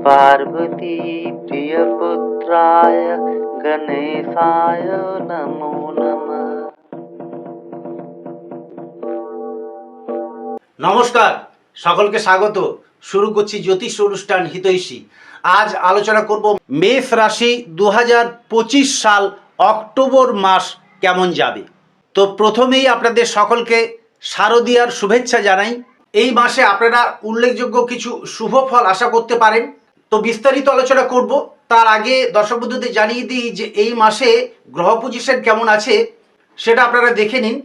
पार्वती प्रियपुत्राय गणेशाय नमो नमः নমস্কার সকলকে স্বাগত শুরু করছি জ্যোতিষ অনুষ্ঠান হিতৈষী আজ আলোচনা করব মেষ রাশি দু সাল অক্টোবর মাস কেমন যাবে তো প্রথমেই আপনাদের সকলকে শারদীয়ার শুভেচ্ছা জানাই এই মাসে আপনারা উল্লেখযোগ্য কিছু শুভ ফল আশা করতে পারেন তো বিস্তারিত আলোচনা করব। তার আগে দর্শক বন্ধুদের জানিয়ে দিই যে এই মাসে গ্রহ পজিশন কেমন আছে, সেটা আপনারা দেখে নিন।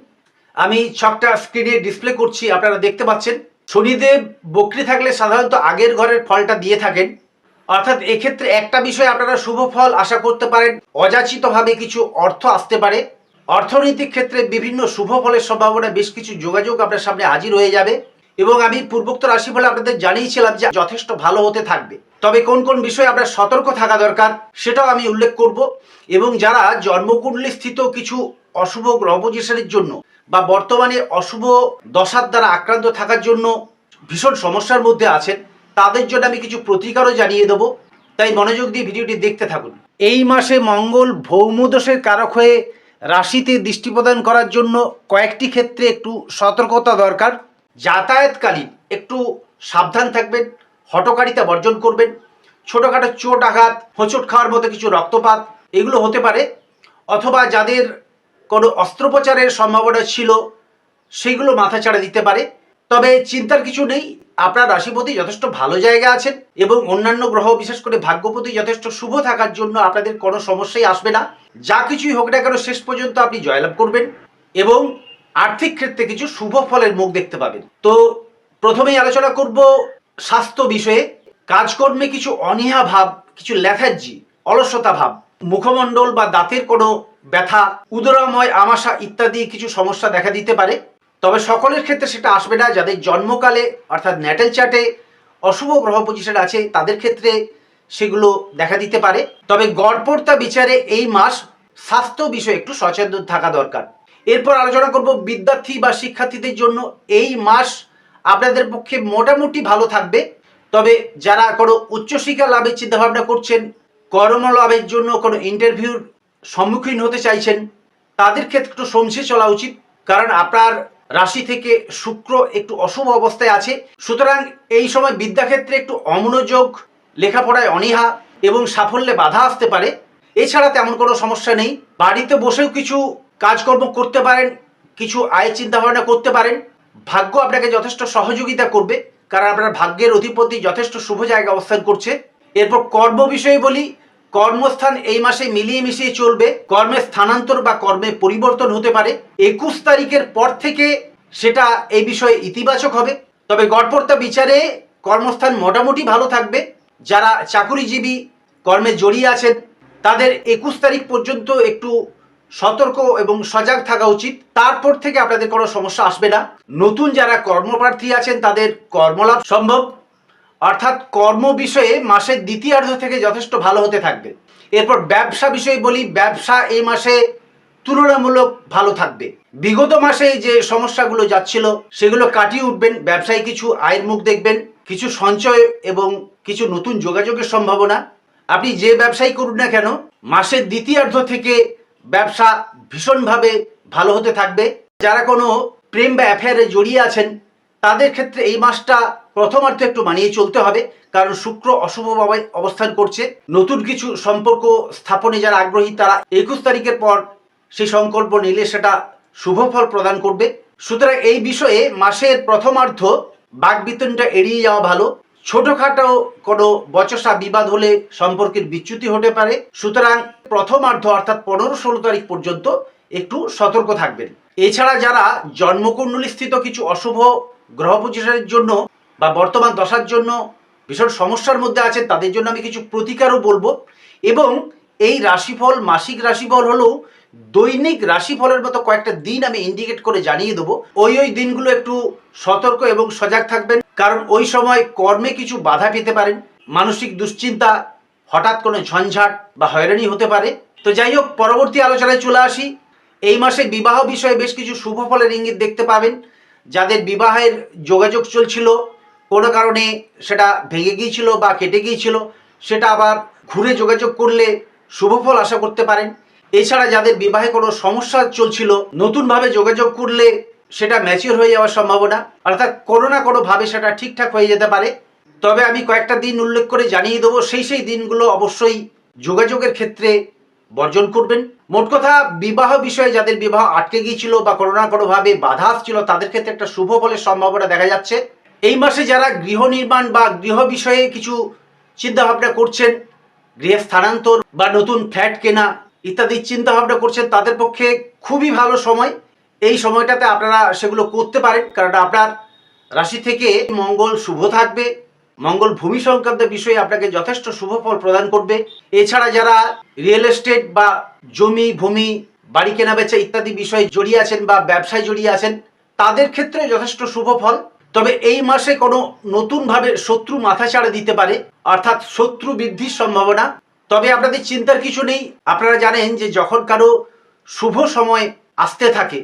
আমি ছকটা স্ক্রিনে ডিসপ্লে করছি, আপনারা দেখতে পাচ্ছেন। শনিদেব বকরি থাকলে সাধারণত আগের ঘরের ফলটা দিয়ে থাকেন। অর্থাৎ এক্ষেত্রে একটা বিষয় আপনারা শুভ ফল আশা করতে পারেন, অযাচিতভাবে কিছু অর্থ আসতে পারে। অর্থনৈতিক ক্ষেত্রে বিভিন্ন শুভ ফলের সম্ভাবনা বেশ কিছু যোগাযোগ আপনার সামনে হাজির হয়ে যাবে। এবং আমি পূর্বোক্ত রাশি বলে আপনাদের জানিয়েছিলাম যে যথেষ্ট ভালো হতে থাকবে। তবে কোন কোন বিষয়ে আপনার সতর্ক থাকা দরকার সেটাও আমি উল্লেখ করব এবং যারা জন্মকুণ্ডলী স্থিত কিছু অশুভ গ্রহ পজিশনের জন্য বা বর্তমানে অশুভ দশার দ্বারা আক্রান্ত থাকার জন্য ভীষণ সমস্যার মধ্যে আছেন, তাদের জন্য আমি কিছু প্রতিকারও জানিয়ে দেবো। তাই মনোযোগ দিয়ে ভিডিওটি দেখতে থাকুন। এই মাসে মঙ্গল ভৌমদোষের কারক হয়ে রাশিতে দৃষ্টি প্রদান করার জন্য কয়েকটি ক্ষেত্রে একটু সতর্কতা দরকার। যাতায়াতকালীন একটু সাবধান থাকবেন। হটকারিতা বর্জন করবেন। ছোটোখাটো চোট আঘাত, হোঁচট খাওয়ার মতো কিছু রক্তপাত, এগুলো হতে পারে। অথবা যাদের কোনো অস্ত্রোপচারের সম্ভাবনা ছিল, সেগুলো মাথা ছাড়া দিতে পারে। তবে চিন্তার কিছু নেই, আপনার রাশিপতি যথেষ্ট ভালো জায়গা আছেন এবং অন্যান্য গ্রহ, বিশেষ করে ভাগ্যপতি, যথেষ্ট শুভ থাকার জন্য আপনাদের কোনো সমস্যাই আসবে না। যা কিছুই হোক না কেন, শেষ পর্যন্ত আপনি জয়লাভ করবেন এবং আর্থিক ক্ষেত্রে কিছু শুভ ফলের মুখ দেখতে পাবেন। তো প্রথমেই আলোচনা করব স্বাস্থ্য বিষয়ে কাজকর্মে কিছু অনীহা ভাব, কিছু ল্যাথার্জি অলসতা ভাব, মুখমণ্ডল বা দাঁতের কোনো ব্যথা, উদরাময়, আমাশা ইত্যাদি কিছু সমস্যা দেখা দিতে পারে। তবে সকলের ক্ষেত্রে সেটা আসবে না। যাদের জন্মকালে, অর্থাৎ ন্যাটেল চার্টে অশুভ গ্রহ পজিশন আছে, তাদের ক্ষেত্রে সেগুলো দেখা দিতে পারে। তবে গড়পড়তা বিচারে এই মাস স্বাস্থ্য বিষয়ে একটু সচেতন থাকা দরকার। এরপর আলোচনা করব বিদ্যার্থী বা শিক্ষার্থীদের জন্য এই মাস আপনাদের পক্ষে মোটামুটি ভালো থাকবে। তবে যারা কোনো উচ্চশিক্ষা লাভের চিন্তাভাবনা করছেন কর্ম লাভের জন্য কোনো ইন্টারভিউর সম্মুখীন হতে চাইছেন, তাদের ক্ষেত্রে একটু সমঝে চলা উচিত। কারণ আপনার রাশি থেকে শুক্র একটু অশুভ অবস্থায় আছে। সুতরাং এই সময় বিদ্যাক্ষেত্রে একটু অমনোযোগ, লেখাপড়ায় অনীহা এবং সাফল্যে বাধা আসতে পারে। এছাড়া তেমন কোনো সমস্যা নেই। বাড়িতে বসেও কিছু কাজকর্ম করতে পারেন, কিছু আয় চিন্তাভাবনা করতে পারেন। ভাগ্য আপনাকে যথেষ্ট সহযোগিতা করবে, কারণ আপনার ভাগ্যের অধিপতি যথেষ্ট শুভ জায়গা অবস্থান করছে। এরপর কর্ম বিষয়ে বলি, কর্মস্থান এই মাসে মিলিয়ে মিশিয়ে চলবে। কর্মে স্থানান্তর বা কর্মে পরিবর্তন হতে পারে। একুশ তারিখের পর থেকে সেটা এই বিষয়ে ইতিবাচক হবে। তবে গড়পড়তা বিচারে কর্মস্থান মোটামুটি ভালো থাকবে। যারা চাকুরিজীবী কর্মে জড়িয়ে আছেন, তাদের একুশ তারিখ পর্যন্ত একটু সতর্ক এবং সজাগ থাকা উচিত। তারপর থেকে আপনাদের কোনো সমস্যা আসবে না। নতুন যারা কর্মপ্রার্থী আছেন, তাদের কর্মলাভ সম্ভব। অর্থাৎ কর্ম বিষয়ে মাসের দ্বিতীয়ার্ধ থেকে যথেষ্ট ভালো হতে থাকবে। এরপর ব্যবসা বিষয়ে বলি, ব্যবসা এই মাসে তুলনামূলক ভালো থাকবে। বিগত মাসে যে সমস্যাগুলো যাচ্ছিল, সেগুলো কাটিয়ে উঠবেন। ব্যবসায় কিছু আয়ের মুখ দেখবেন, কিছু সঞ্চয় এবং কিছু নতুন যোগাযোগের সম্ভাবনা। আপনি যে ব্যবসাই করুন না কেন, মাসের দ্বিতীয়ার্ধ থেকে ব্যবসা ভীষণভাবে ভালো হতে থাকবে। যারা কোনো প্রেম বা অ্যাফেয়ারে জড়িয়ে আছেন, তাদের ক্ষেত্রে এই মাসটা প্রথমার্থে একটু মানিয়ে চলতে হবে, কারণ শুক্র অশুভভাবে অবস্থান করছে। নতুন কিছু সম্পর্ক স্থাপনে যারা আগ্রহী, তারা একুশ তারিখের পর সেই সংকল্প নিলে সেটা শুভ ফল প্রদান করবে। সুতরাং এই বিষয়ে মাসের প্রথমার্ধ বাগবিতনটা এড়িয়ে যাওয়া ভালো। ছোটখাটো কোনো বচসা বিবাদ হলে সম্পর্কের বিচ্যুতি হতে পারে। সুতরাং প্রথমার্ধ অর্থাৎ পনেরো ষোলো তারিখ পর্যন্ত একটু সতর্ক থাকবেন। এছাড়া যারা জন্মকুণ্ডলী স্থিত কিছু অশুভ গ্রহ পজিশনের জন্য বা বর্তমান দশার জন্য ভীষণ সমস্যার মধ্যে আছেন, তাদের জন্য আমি কিছু প্রতিকারও বলব। এবং এই রাশিফল মাসিক রাশিফল হলেও দৈনিক রাশিফলের মতো কয়েকটা দিন আমি ইন্ডিকেট করে জানিয়ে দেবো। ওই ওই দিনগুলো একটু সতর্ক এবং সজাগ থাকবেন। কারণ ওই সময় কর্মে কিছু বাধা পেতে পারেন। মানসিক দুশ্চিন্তা হঠাৎ কোনো ঝঞ্ঝাট বা হয়রানি হতে পারে। তো যাই হোক, পরবর্তী আলোচনায় চলে আসি। এই মাসে বিবাহ বিষয়ে বেশ কিছু শুভ ফলের ইঙ্গিত দেখতে পাবেন। যাদের বিবাহের যোগাযোগ চলছিল, কোনো কারণে সেটা ভেঙে গিয়েছিল বা কেটে গিয়েছিল, সেটা আবার ঘুরে যোগাযোগ করলে শুভফল আশা করতে পারেন। এছাড়া যাদের বিবাহে কোনো সমস্যা চলছিল, নতুনভাবে যোগাযোগ করলে সেটা ম্যাচিওর হয়ে যাওয়ার সম্ভাবনা, অর্থাৎ কোনো না কোনোভাবে সেটা ঠিকঠাক হয়ে যেতে পারে। তবে আমি কয়েকটা দিন উল্লেখ করে জানিয়ে দেবো, সেই সেই দিনগুলো অবশ্যই যোগাযোগের ক্ষেত্রে বর্জন করবেন। মোট কথা, বিবাহ বিষয়ে যাদের বিবাহ আটকে গিয়েছিল বা কোনো না কোনোভাবে বাধা আসছিল, তাদের ক্ষেত্রে একটা শুভ ফলের সম্ভাবনা দেখা যাচ্ছে। এই মাসে যারা গৃহ নির্মাণ বা গৃহ বিষয়ে কিছু চিন্তা ভাবনা করছেন, গৃহে স্থানান্তর বা নতুন ফ্ল্যাট কেনা ইত্যাদি চিন্তা ভাবনা করছেন, তাদের পক্ষে খুবই ভালো সময়। এই সময়টাতে আপনারা সেগুলো করতে পারেন, কারণ আপনার রাশি থেকে মঙ্গল শুভ থাকবে, মঙ্গল ভূমি সংক্রান্ত বিষয়ে আপনাকে যথেষ্ট শুভ ফল প্রদান করবে। এছাড়া যারা রিয়েল এস্টেট বা জমি, ভূমি, বাড়ি কেনা বেচা ইত্যাদি বিষয়ে জড়িয়ে আছেন বা ব্যবসায় জড়িয়ে আছেন, তাদের ক্ষেত্রে যথেষ্ট শুভ ফল। তবে এই মাসে কোনো নতুনভাবে শত্রু মাথাচাড়া দিতে পারে, অর্থাৎ শত্রু বৃদ্ধির সম্ভাবনা। তবে আপনাদের চিন্তার কিছু নেই। আপনারা জানেন যে যখন কারও শুভ সময় আসতে থাকে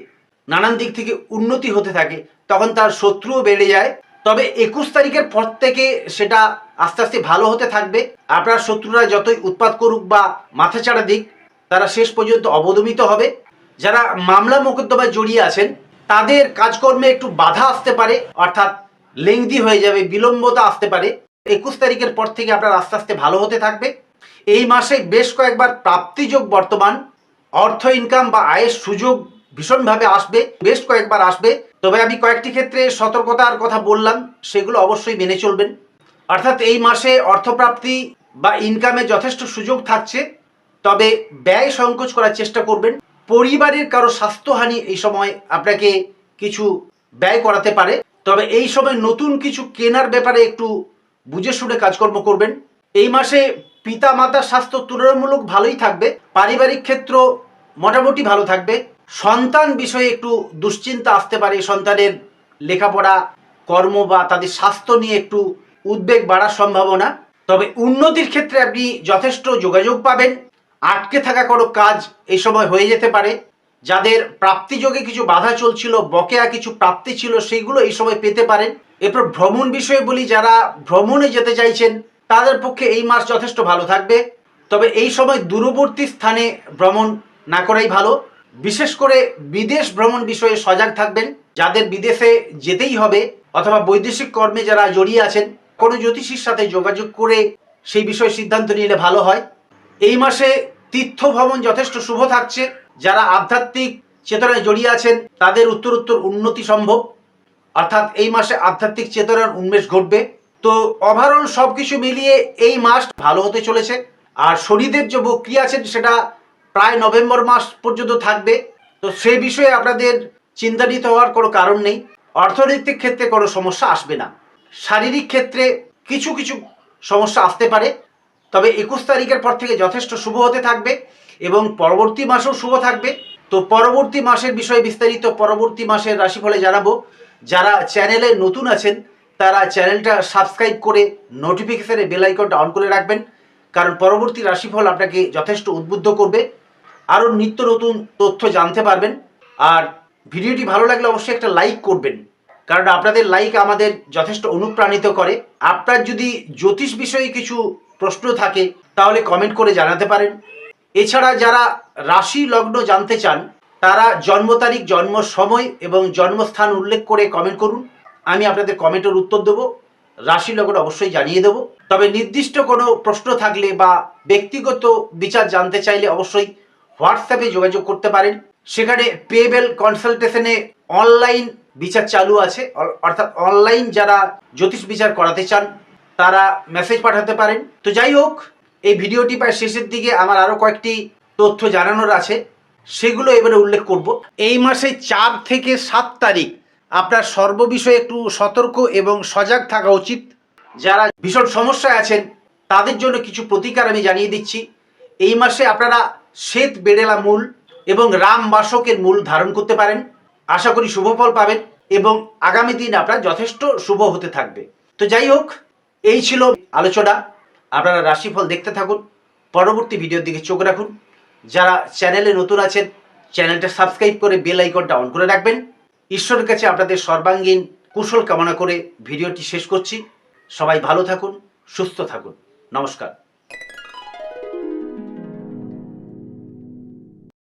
নানান দিক থেকে উন্নতি হতে থাকে, তখন তার শত্রুও বেড়ে যায়। তবে একুশ তারিখের পর থেকে সেটা আস্তে আস্তে ভালো হতে থাকবে। আপনার শত্রুরা যতই উৎপাত করুক বা মাথাচাড়া দিক, তারা শেষ পর্যন্ত অবদমিত হবে। যারা মামলা মোকদ্দমায় জড়িয়ে আছেন, তাদের কাজকর্মে একটু বাধা আসতে পারে, অর্থাৎ লেংদি হয়ে যাবে, বিলম্বতা আসতে পারে। একুশ তারিখের পর থেকে আপনার আস্তে আস্তে ভালো হতে থাকবে। এই মাসে বেশ কয়েকবার প্রাপ্তিযোগ বর্তমান, অর্থ ইনকাম বা আয়ের সুযোগ ভীষণভাবে আসবে, বেশ কয়েকবার আসবে। তবে আমি কয়েকটি ক্ষেত্রে সতর্কতার কথা বললাম, সেগুলো অবশ্যই মেনে চলবেন। অর্থাৎ এই মাসে অর্থপ্রাপ্তি বা ইনকামে যথেষ্ট সুযোগ থাকছে, তবে ব্যয় সংকোচ করার চেষ্টা করবেন। পরিবারের কারও স্বাস্থ্যহানি এই সময় আপনাকে কিছু ব্যয় করাতে পারে, তবে এই সময় নতুন কিছু কেনার ব্যাপারে একটু বুঝে শুনে কাজকর্ম করবেন। এই মাসে পিতা মাতার স্বাস্থ্য তুলনামূলক ভালোই থাকবে, পারিবারিক ক্ষেত্র মোটামুটি ভালো থাকবে। সন্তান বিষয়ে একটু দুশ্চিন্তা আসতে পারে, সন্তানের লেখাপড়া, কর্ম বা তাদের স্বাস্থ্য নিয়ে একটু উদ্বেগ বাড়ার সম্ভাবনা। তবে উন্নতির ক্ষেত্রে আপনি যথেষ্ট যোগাযোগ পাবেন। আটকে থাকা কোনো কাজ এই সময় হয়ে যেতে পারে। যাদের প্রাপ্তিযোগে কিছু বাধা চলছিল, বকেয়া কিছু প্রাপ্তি ছিল সেইগুলো এই সময় পেতে পারেন। এরপর ভ্রমণ বিষয়ে বলি, যারা ভ্রমণে যেতে চাইছেন, তাদের পক্ষে এই মাস যথেষ্ট ভালো থাকবে। তবে এই সময় দূরবর্তী স্থানে ভ্রমণ না করাই ভালো। বিশেষ করে বিদেশ ভ্রমণ বিষয়ে সজাগ থাকবেন। যাদের বিদেশে যেতেই হবে অথবা বৈদেশিক কর্মে যারা জড়িয়ে আছেন, কোনো জ্যোতিষীর সাথে যোগাযোগ করে সেই বিষয়ে সিদ্ধান্ত নিলে ভালো হয়। এই মাসে তীর্থ ভ্রমণ যথেষ্ট শুভ থাকছে। যারা আধ্যাত্মিক চেতনায় জড়িয়ে আছেন, তাদের উত্তর উত্তর উন্নতি সম্ভব। অর্থাৎ এই মাসে আধ্যাত্মিক চেতনার উন্মেষ ঘটবে। তো ওভারঅল সব কিছু মিলিয়ে এই মাস ভালো হতে চলেছে। আর শনিদেব যে বক্রি আছেন, সেটা প্রায় নভেম্বর মাস পর্যন্ত থাকবে। তো সেই বিষয়ে আপনাদের চিন্তান্বিত হওয়ার কোনো কারণ নেই। অর্থনৈতিক ক্ষেত্রে কোনো সমস্যা আসবে না। শারীরিক ক্ষেত্রে কিছু কিছু সমস্যা আসতে পারে। তবে একুশ তারিখের পর থেকে যথেষ্ট শুভ হতে থাকবে এবং পরবর্তী মাসেও শুভ থাকবে। তো পরবর্তী মাসের বিষয়ে বিস্তারিত পরবর্তী মাসের রাশিফলে জানাব। যারা চ্যানেলে নতুন আছেন, তারা চ্যানেলটা সাবস্ক্রাইব করে নোটিফিকেশানে বেল আইকনটা অন করে রাখবেন। কারণ পরবর্তী রাশিফল আপনাকে যথেষ্ট উদ্বুদ্ধ করবে। আরও নিত্য নতুন তথ্য জানতে পারবেন। আর ভিডিওটি ভালো লাগলে অবশ্যই একটা লাইক করবেন। কারণ আপনাদের লাইক আমাদের যথেষ্ট অনুপ্রাণিত করে। আপনার যদি জ্যোতিষ বিষয়ে কিছু প্রশ্ন থাকে, তাহলে কমেন্ট করে জানাতে পারেন। এছাড়া যারা রাশি লগ্ন জানতে চান, তারা জন্ম তারিখ, জন্ম সময় এবং জন্মস্থান উল্লেখ করে কমেন্ট করুন। আমি আপনাদের কমেন্টের উত্তর দেবো। রাশি লগ্ন অবশ্যই জানিয়ে দেবো। তবে নির্দিষ্ট কোনো প্রশ্ন থাকলে বা ব্যক্তিগত বিচার জানতে চাইলে অবশ্যই হোয়াটসঅ্যাপে যোগাযোগ করতে পারেন। সেখানে পেবেল কনসালটেশনে অনলাইন বিচার চালু আছে। অর্থাৎ অনলাইন যারা জ্যোতিষ বিচার করাতে চান, তারা মেসেজ পাঠাতে পারেন। তো যাই হোক, এই ভিডিওটি প্রায় শেষের দিকে আমার আরও কয়েকটি তথ্য জানানোর আছে। সেগুলো এবারে উল্লেখ করব। এই মাসে চার থেকে সাত তারিখ আপনার সর্ববিষয়ে একটু সতর্ক এবং সজাগ থাকা উচিত। যারা ভীষণ সমস্যায় আছেন, তাদের জন্য কিছু প্রতিকার আমি জানিয়ে দিচ্ছি। এই মাসে আপনারা শ্বেত বেড়েলা মূল এবং রাম বাসকের মূল ধারণ করতে পারেন। আশা করি শুভ ফল পাবেন এবং আগামী দিন আপনার যথেষ্ট শুভ হতে থাকবে। তো যাই হোক, এই ছিল আলোচনা। আপনারা রাশিফল দেখতে থাকুন। পরবর্তী ভিডিওর দিকে চোখ রাখুন। যারা চ্যানেলে নতুন আছেন, চ্যানেলটা সাবস্ক্রাইব করে বেল আইকনটা অন করে রাখবেন। ঈশ্বরের কাছে আপনাদের সর্বাঙ্গীন কুশল কামনা করে ভিডিওটি শেষ করছি। সবাই ভালো থাকুন, সুস্থ থাকুন। নমস্কার।